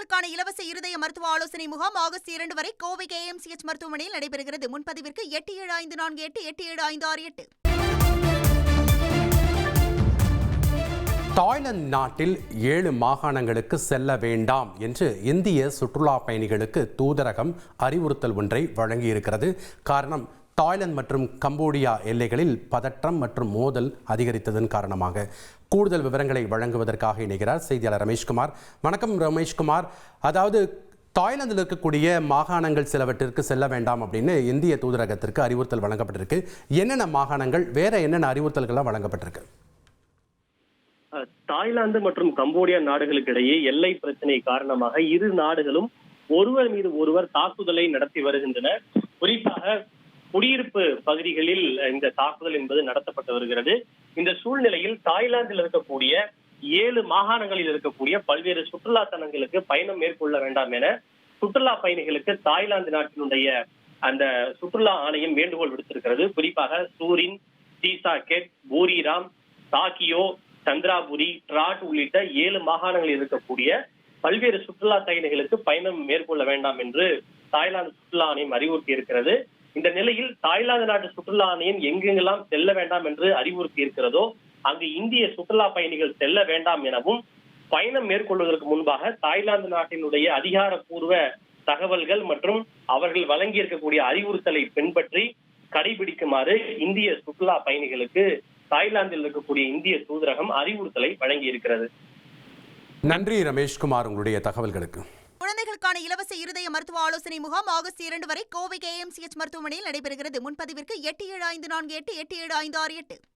நோயாளிகளுக்கான இலவச இருதய மருத்துவ ஆலோசனை முகாம் ஆகஸ்ட் இரண்டு வரை கோவை கேஎம்சிஎச் மருத்துவமனையில் நடைபெறுகிறது. முன்பதிவிற்கு எட்டு ஏழு ஐந்து நான்கு எட்டு எட்டு ஏழு ஐந்து ஆறு எட்டு. தாய்லாந்து நாட்டில் ஏழு மாகாணங்களுக்கு செல்ல வேண்டாம் என்று இந்திய சுற்றுலா பயணிகளுக்கு தூதரகம் அறிவுறுத்தல் ஒன்றை வழங்கியிருக்கிறது. காரணம் தாய்லாந்து மற்றும் கம்போடியா எல்லைகளில் பதற்றம் மற்றும் மோதல் அதிகரித்ததன் காரணமாக கூடுதல் விவரங்களை வழங்குவதற்காக இணைகிறார் செய்தியாளர் ரமேஷ்குமார். வணக்கம் ரமேஷ்குமார். அதாவது தாய்லாந்தில் இருக்கக்கூடிய மாகாணங்கள் சிலவற்றிற்கு செல்ல வேண்டாம் அப்படின்னு இந்திய தூதரகத்திற்கு அறிவுறுத்தல் வழங்கப்பட்டிருக்கு. என்னென்ன மாகாணங்கள் வேற என்னென்ன அறிவுறுத்தல்கள்லாம் வழங்கப்பட்டிருக்கு? தாய்லாந்து மற்றும் கம்போடியா நாடுகளுக்கு இடையே எல்லை பிரச்சனை காரணமாக இரு நாடுகளும் ஒருவர் மீது ஒருவர் தாக்குதலை நடத்தி வருகின்றன குறிப்பாக குடியிருப்பு பகுதிகளில் இந்த தாக்குதல் என்பது நடத்தப்பட்டு வருகிறது. இந்த சூழ்நிலையில் தாய்லாந்தில் இருக்கக்கூடிய ஏழு மாகாணங்களில் இருக்கக்கூடிய பல்வேறு சுற்றுலா தலங்களுக்கு பயணம் மேற்கொள்ள வேண்டாம் என சுற்றுலா பயணிகளுக்கு தாய்லாந்து நாட்டினுடைய அந்த சுற்றுலா ஆணையம் வேண்டுகோள் விடுத்திருக்கிறது. குறிப்பாக சூரின் சீசாகெட் பூரிராம் சாக்கியோ சந்திராபுரி டிராட் உள்ளிட்ட ஏழு மாகாணங்களில் இருக்கக்கூடிய பல்வேறு சுற்றுலா பயணிகளுக்கு பயணம் மேற்கொள்ள வேண்டாம் என்று தாய்லாந்து சுற்றுலா ஆணையம் அறிவுறுத்தி இருக்கிறது இந்த நிலையில் தாய்லாந்து நாட்டு சுற்றுலா ஆணையம் எங்கெங்கெல்லாம் செல்ல வேண்டாம் என்று அறிவுறுத்தி இருக்கிறதோ அங்கு இந்திய சுற்றுலா பயணிகள் செல்ல வேண்டாம் எனவும் பயணம் மேற்கொள்வதற்கு முன்பாக தாய்லாந்து நாட்டினுடைய அதிகாரப்பூர்வ தகவல்கள் மற்றும் அவர்கள் வழங்கி இருக்கக்கூடிய அறிவுறுத்தலை பின்பற்றி கடைபிடிக்குமாறு இந்திய சுற்றுலா பயணிகளுக்கு தாய்லாந்தில் இருக்கக்கூடிய இந்திய தூதரகம் அறிவுறுத்தலை வழங்கி இருக்கிறது நன்றி ரமேஷ்குமார் உங்களுடைய தகவல்களுக்கு. குழந்தைகளுக்கான இலவச இருதய மருத்துவ ஆலோசனை முகாம் ஆகஸ்ட் இரண்டு வரை கோவை கேஎம்சிஎச் மருத்துவமனையில் நடைபெறுகிறது. முன்பதிவிற்கு எட்டு ஏழு ஐந்து நான்கு எட்டு எட்டு ஏழு ஐந்து ஆறு எட்டு.